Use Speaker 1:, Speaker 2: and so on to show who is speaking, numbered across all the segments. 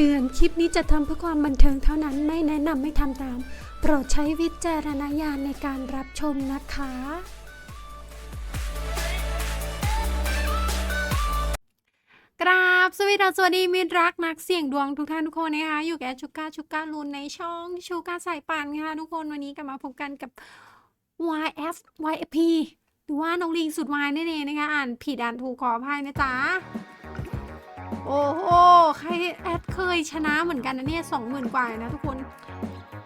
Speaker 1: เตือน คลิปนี้จะทำเพื่อความบันเทิงเท่านั้น ไม่แนะนำไม่ทำตาม โปรดใช้วิจารณญาณในการรับชมนะคะ กราบสวัสดีสวัสดีมิตรรักนักเสี่ยงดวงทุกท่านทุกคนนะคะ อยู่กับชูก้าชูก้าลุนในช่องชูก้าสายป่านค่ะทุกคนวันนี้กลับมาพบกันกับ YF YFP หรือว่าน้องลิงสุดวายนั่นเองนะคะ อ่านผิดอ่านถูกขออภัยนะจ๊ะ โอ้โห ใครแอดเคยชนะเหมือนกันนะเนี่ยสองหมื่นกว่านะทุกคน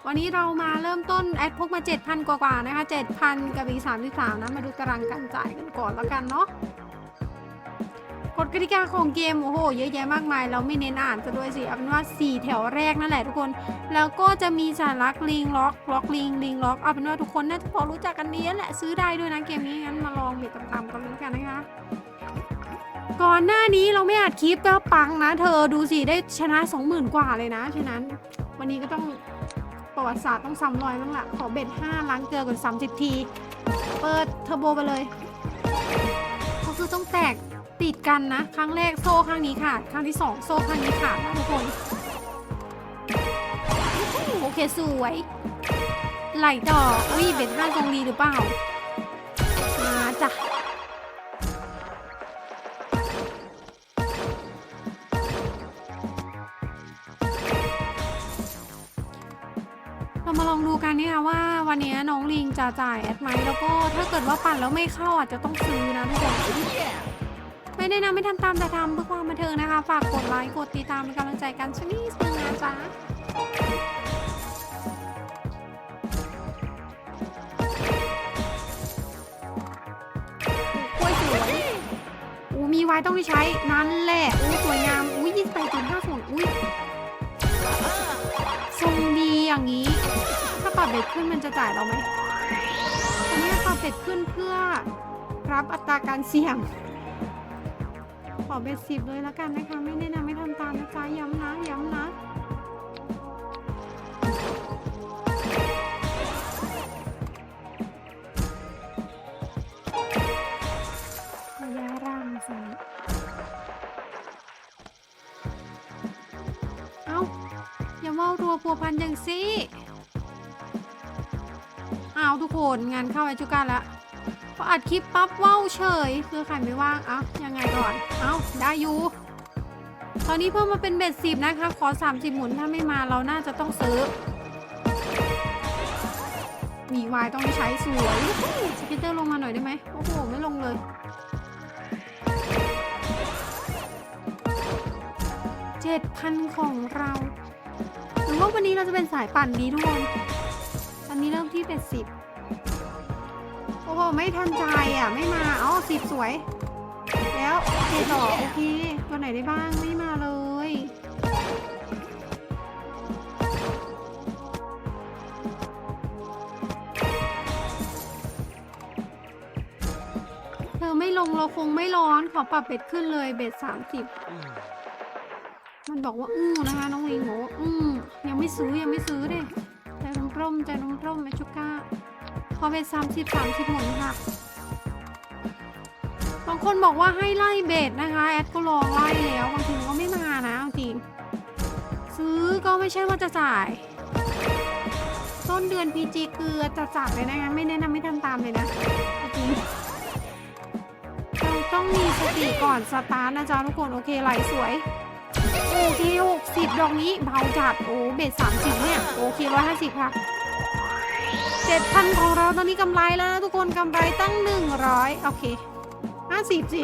Speaker 1: วันนี้เรามาเริ่มต้นแอดพกมา 7,000 กว่าๆนะคะ7,000 กับอีก33นะ มาดูตารางการจ่ายกันก่อนแล้วกันเนาะกฎกติกาของเกมโอ้โหเยอะแยะมากมาย เราไม่เน้นอ่านซะด้วยสิเอาเป็นว่า 4 แถวแรกนั่นแหละทุกคน แล้วก็จะมีสารักลิงล็อกล็อกลิงลิงล็อกเอาเป็นว่าทุกคนน่าจะพอรู้จักกันดีแล้วแหละซื้อได้ด้วยนะเกมนี้งั้นมาลองเบ็ดตามๆกันเลยแล้วกันนะคะ ก่อนหน้านี้เราไม่อัดคลิปก็ปังนะ เธอดูสิได้ชนะ 20,000 กว่าเลยนะ ฉะนั้น วันนี้ก็ต้องประวัติศาสตร์ต้องซ้ำรอยบ้างละขอเบ็ด 5 ล้างเกลือก่อน30 ที เปิดเทอร์โบไปเลยก็คือต้องแตกติดกันนะ ครั้งแรกโซ่ข้างนี้ขาดครั้งที่ 2 โซ่ข้างนี้ขาดนะทุกคนโอเคสวย ไหลต่ออุ้ยเบ็ดห้าตรงดีหรือเปล่า มาจ้ะ มาลองดูกันนะคะว่าวันนี้น้องลิงจะจ่ายแอดไหมแล้วก็ถ้าเกิดว่าปั่นแล้วไม่เข้าอาจจะต้องซื้อนะทุกคนไม่ได้นะไม่ทำตามแต่ทำเพื่อความบันเทิงนะคะ ฝากกดไลค์กดติดตามเป็นกำลังใจกันสักนิดนึงนะจ๊ะกล้วยสวยอู้มีไว้ต้องได้ใช้นั่นแหละอู้สวยงามาปรับเบ็ดขึ้นมันจะจ่ายเราไหมอันนี้ปาเบ็ดขึ้นเพื่อรับอัตราการเสี่ยง ขอเบ็ดสิบเลยแล้วกันนะคะ ไม่แนะนำไม่ทำตามนะจ๊ะย้ำนะย้ำนะระยะร่างสิเอ้าอย่าเว่ารัวพัวพันอย่างสิ เอาทุกคนงานเข้าไอจุกันละพออัดคลิปปั๊บว้าเฉยคือใครไม่ว่างอ้ายังไงก่อน เอ้าได้อยู่ตอนนี้เพิ่มมาเป็นเบ็ดสิบนะคะ ขอ 30 หมุนถ้าไม่มาเราน่าจะต้องซื้อมีวายต้องใช้สวยสกิตเตอร์ลงมาหน่อยได้ไหมโอ้โห ไม่ลงเลย เจ็ดพันของเรา หรือว่าวันนี้เราจะเป็นสายปั่นดีทุกคน อนนี้เริ่มที่เป็นสิบโอ้โห ไม่ทันใจอะ ไม่มาอ๋อสิบสวย แล้วเจ็ดหรอโอเคตัวไหนได้บ้าง ไม่มาเลย เธอไม่ลงเราคงไม่ร้อน ขอปรับเบ็ดขึ้นเลย เบ็ดสามสิบมันบอกว่า อื้อนะคะ น้องลิงบอกว่าอื้อยังไม่ซื้อ ยังไม่ซื้อเด้ ร่มใจร่มๆแมชูก้าพอเป็นสามสิบสามสิบหมุนค่ะบางคนบอกว่าให้ไล่เบสนะคะ แอดก็ลองไล่แล้วบางทีก็ไม่มานะจริงซื้อก็ไม่ใช่ว่าจะจ่าย ต้นเดือนพีจีเกลือจะจัดเลยนะคะไม่แนะนำไม่ทำตามเลยนะจริงเราต้องมีสติก่อนสตาร์ทนะจ๊ะทุกคนโอเคไหลสวย โอเคหกสิบดอกนี้เบาจัดโอ้เบ็ดสามสิบเนี่ยโอเคร้อยห้าสิบค่ะเจ็ดพันของเราตอนนี้กำไรแล้วนะทุกคนกำไรตั้งหนึ่งร้อยโอเคห้าสิบสิ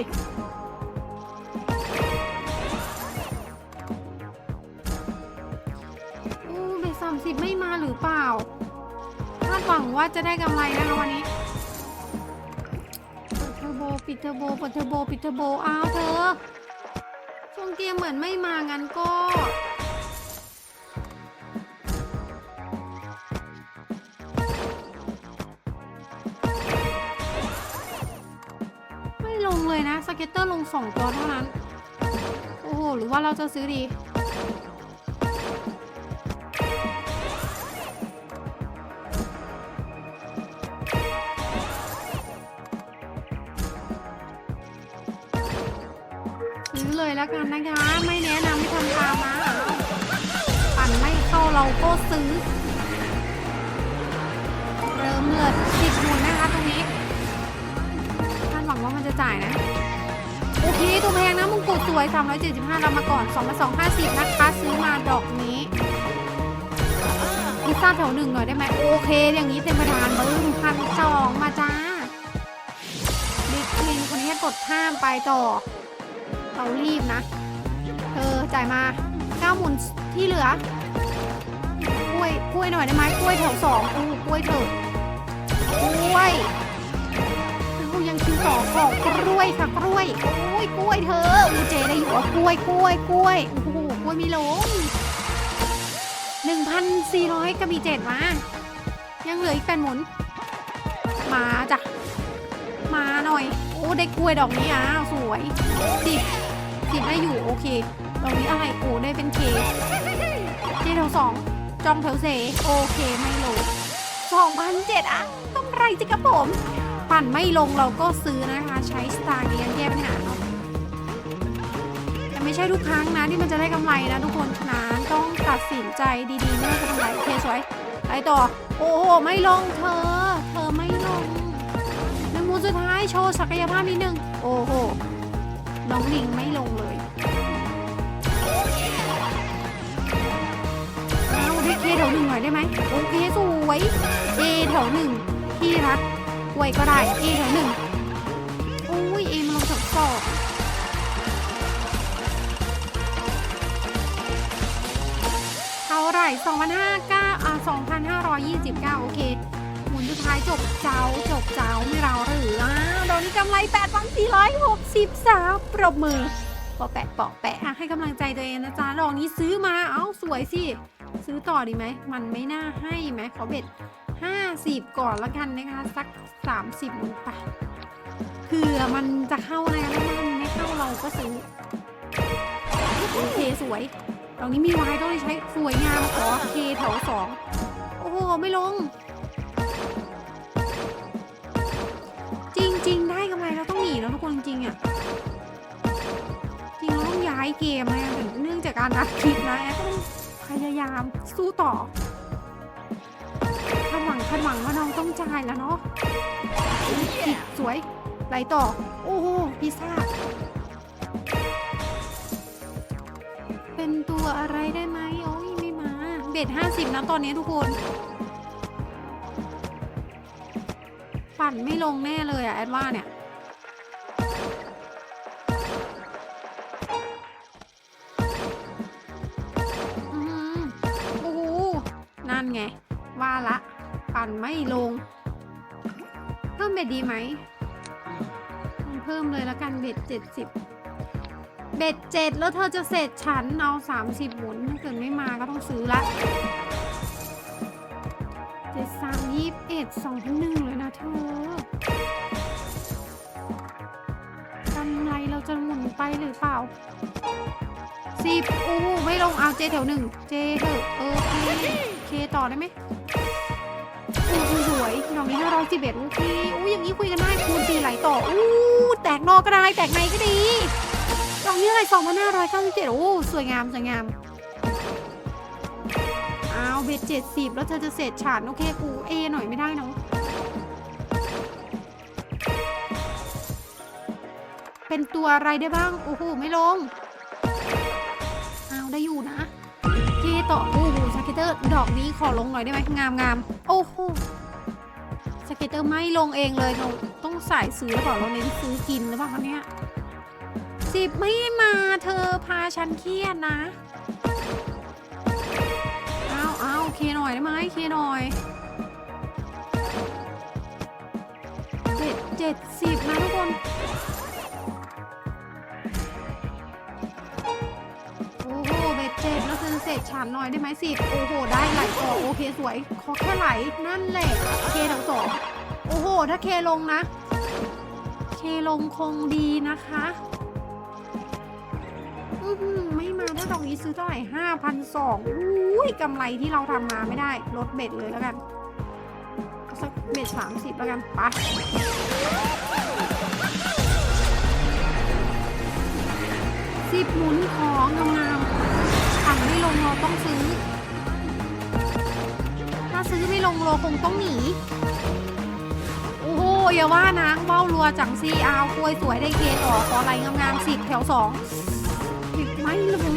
Speaker 1: โอ้เบ็ดสามสิบไม่มาหรือเปล่าคาดหวังว่าจะได้กำไรนะคะวันนี้เปิดเทอร์โบปิดเทอร์โบเปิดเทอร์โบปิดเทอร์โบอ้าวเธอ งเกมเหมือนไม่มางั้นก็ไม่ลงเลยนะสเก็ตเตอร์ลงสองตัวเท่านั้น โอ้โห หรือว่าเราจะซื้อดี ซื้อเลยแล้วกันนะคะ ไม่แนะนำให้ทำตามนะปั่นไม่เข้าเราก็ซื้อ เริ่มเลือดสิบหมุนนะคะตรงนี้คาดหวังว่ามันจะจ่ายนะ โอเคตัวแพงนะมงกุฎสวย 375เรามาก่อน2มา250 นะคะ ซื้อมาดอกนี้พิซซ่าแถวหนึ่งหน่อยได้ไหมโอเค อย่างนี้เต็มประธานบึ้มพันสองมาจ้าบิ๊กคลินคนนี้กดข้ามไปต่อ เรารีบนะ เธอจ่ายมาเก้าหมุนที่เหลือ กล้วย กล้วยหน่อยได้ไหมกล้วยแถวสองอู้กล้วยเถอะกล้วยเรายังคิวต่อขอบกล้วยค่ะกล้วยโอ้ยกล้วยเธออูเจได้อยู่ว่ากล้วยกล้วยกล้วยโอ้โหกล้วยมีหลงหนึ่งพันสี่ร้อยกับมีเจ็ดมา ยังเหลืออีกแปดหมุน มาจ้ะ มาหน่อย โอ้ได้กล้วยดอกนี้อ้าวสวยสิ บสิบได้อยู่โอเคดอกนี้อะไรโอ้ได้เป็นเคเจแถวสองจองแถวเสโอเคไม่ลงสองพันเจ็ดอะกำไรจิครับผม ปั่นไม่ลงเราก็ซื้อนะคะ ใช้สตาร์เนียนแก้ปัญหาเนาะแต่ไม่ใช่ทุกครั้งนะที่มันจะได้กำไรนะทุกคนฉะนั้นต้องตัดสินใจดีๆไม่ว่าจะทำอะไรโอเคสวยไปต่อ โอ้โห ไม่ลงเธอ เธอไม่ลงหนึ่งหมูสุดท้ายโชว์ศักยภาพนิดนึง โอ้โห น้องลิงไม่ลงเลยเอาด้เคแถวหนึ่งหน่อยได้ไหมโอเคสวยเอแถวหนึ่งที่รักไวยก็ได้เอแถวหนึ่งโอ้ยเอมลงสอบสอบเท่าไหร่2,509อ่า2,529 โอเคหมุนสุด ท้ายจบเจ้าจบเจ้าไม่เราหรืออ้าโดนนี้กำไร8,463ปรบมือปอแปะปอแปะให้กำลังใจตัวเองนะจ๊ะดอกนี้ซื้อมาเอ้าสวยสิ ซื้อต่อดีไหม มันไม่น่าให้ไหมขอเบ็ด 50 ก่อนละกันนะคะ สัก 30ลงไปเผื่อมันจะเข้านะคะถ้ามันไม่เข้าเราก็ซื้อโอเคสวยดอกนี้มีไว้ต้องใช้สวยงามขอเคแถวสองโอ้โห ไม่ลง จริงเราต้องย้ายเกมนะเนื่องจากการนัดคลิปนะแอดต้องพยายามสู้ต่อคาดหวังคาดหวังว่าน้องต้องจ่ายแล้วเนาะผิดสวยไหลต่อ โอ้โหพิซซ่า เป็นตัวอะไรได้ไหมโอ้ยไม่มาเบ็ดห้าสิบนะตอนนี้ทุกคนปั่นไม่ลงแน่เลยอะแอดว่าเนี่ย ปั่นไม่ลง เพิ่มเบ็ดดีไหม เพิ่มเลยแล้วกันเบ็ดเจ็ดสิบเบ็ดเจ็ดแล้วเธอจะเสร็จฉันเอาสามสิบหมุนถ้าเกิดไม่มาก็ต้องซื้อละเจ็ดสามยี่สิบเอ็ดสองพันหนึ่งเลยนะเธอกำไรเราจะหมุนไปหรือเปล่าสิบโอ้ไม่ลงเอาเจแถวหนึ่งเจเถอะเออเคเคต่อได้ไหม โอ้สวยดอกนี้ห้าร้อยสิบเอ็ดโอเคอู้อย่างนี้คุยกันได้คูณสี่ไหลต่ออู้แตกนอกก็ได้แตกในก็ดีดอกนี้อะไรสองพันห้าร้อยเก้าสิบเจ็ดโอ้สวยงามสวยงามเอาวเบ็ดเจ็ดสิบแล้วเธอจะเสร็จฉานโอเคกูเอหน่อยไม่ได้เนาะเป็นตัวอะไรได้บ้าง โอ้โห ไม่ลง เอาได้อยู่นะเกต่อโอ้ เตเตอร์ดอกนี้ขอลงหน่อยได้ไหมงามงามโอ้โหสเก็ตเตอร์ไม่ลงเองเลยเราต้องสายซื้อหรือเปล่าเราเน้นซื้อกินหรือเปล่าคะเนี่ยสิบไม่มาเธอพาฉันเครียดนะเอาเอาเคหน่อยได้ไหมเคหน่อยเจ็ดเจ็ดสิบนะทุกคน ดเจ็ดแล้วเธอจะเสร็จฉันหน่อยได้ไหมสิโอ้โห ได้ไหลต่อโอเคสวย ขอแค่ไหล นั่นแหละเคแถวสองโอ้โห ถ้าเคลงนะ เคลงคงดีนะคะไม่มาถ้าดอกนี้ซื้อเท่าไหร่ห้าพันสองอุ้ยกำไรที่เราทำมาไม่ได้ ลดเบ็ดเลยแล้วกันสักเบ็ดสามสิบแล้วกันไปสิบหมุนของงามๆ ไม่ลงเราต้องซื้อ ถ้าซื้อไม่ลงโลคงต้องหนี โอ้โหอย่าว่านะเบ้ารัวจังซีอาวกล้วยสวยได้เคต่อขออะไรงามๆสิบแถวสองสิบไม่ลง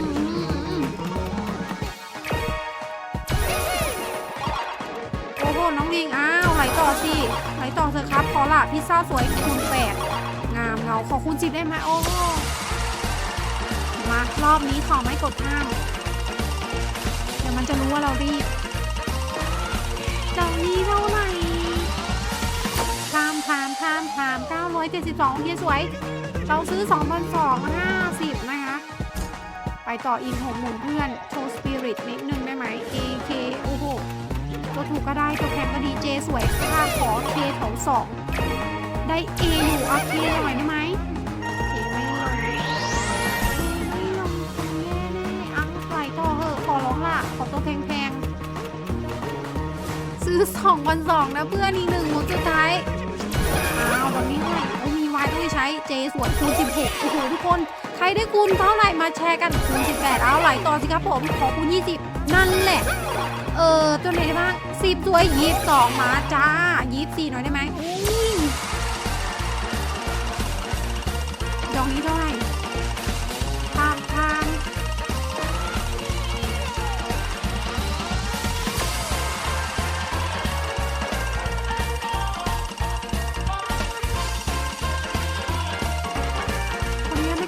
Speaker 1: โอ้โหน้องลิงอ้าวไหลต่อสิไหลต่อเถอะครับขอละพิซซ่าสวยคูณแปดงามเงาขอคูณสิบได้ไหมโอ้โหมารอบนี้ขอไม่กดข้าม ดี๋ยวมันจะรู้ว่าเรารีบเจ้านี้เท่าไหร่ทามทามทามทาม972โอเคสวย เราซื้อ2,250นะคะ ไปต่ออีกหกหมุนเพื่อน โชว์สปิริตนิดนึงได้ไหม AK โอ้โห ตัวถูกก็ได้ ตัวแพงก็ดี เจสวยค่าขอเคแถวสองได้ A อยู่อเคหน่อยได้ไหม แพงๆ ซื้อ2 2 0 0นะเพื่อนอีกหนึ่งหมุนสุดท้าย อ้าวแบบนี้เท่าไหร่โอ้มีวายต้องใช้ เจสวยคูณ16 โอ้โหทุกคน ใครได้คูณเท่าไหร่มาแชร์กันคูณ18 เอาไหลต่อสิครับผม ขอคูณ20 นั่นแหละ เออตัวไหนได้บ้าง10สวย22มาจ้า24หน่อยได้ไหมอุ้ยดอกนี้เท่าไหร่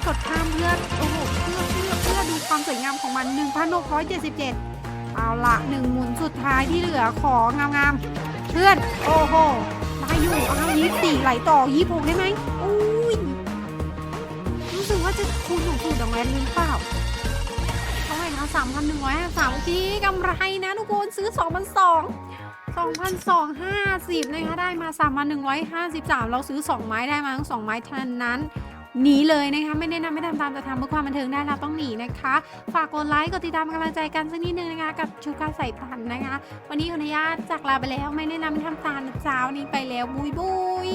Speaker 1: กดข้ามเพื่อนโอ้โหเพื่อเพื่อเพื่อดูความสวยงามของมัน 1,677 เอาละหนึ่งหมุนสุดท้ายที่เหลือของงามๆเพื่อน โอ้โหได้อยู่เอายี่สี่ไหลต่อยี่หกได้ไหมอุ้ยรู้สึกว่าจะคูณของสูตรดังแวนหรือเปล่าเท่าไหร่นะสามพันหนึ่งร้อยห้าสามทีกำไรนะทุกคนซื้อสองพันสองสองพันสองห้าสิบนะคะได้มาสามพันหนึ่งร้อยห้าสิบสามเราซื้อสองไม้ได้มาทั้งสองไม้เท่านั้น หนีเลยนะคะ ไม่แนะนำไม่ทำตามจะทำเพื่อความบันเทิงได้เราต้องหนีนะคะ ฝากกดไลค์กดติดตามกำลังใจกันสักนิดนึงนะคะ กับชูการใส่ตันนะคะ วันนี้ขออนุญาตจากลาไปแล้วไม่แนะนำไม่ทำตามนะจ้าวันนี้ไปแล้วบุยบุย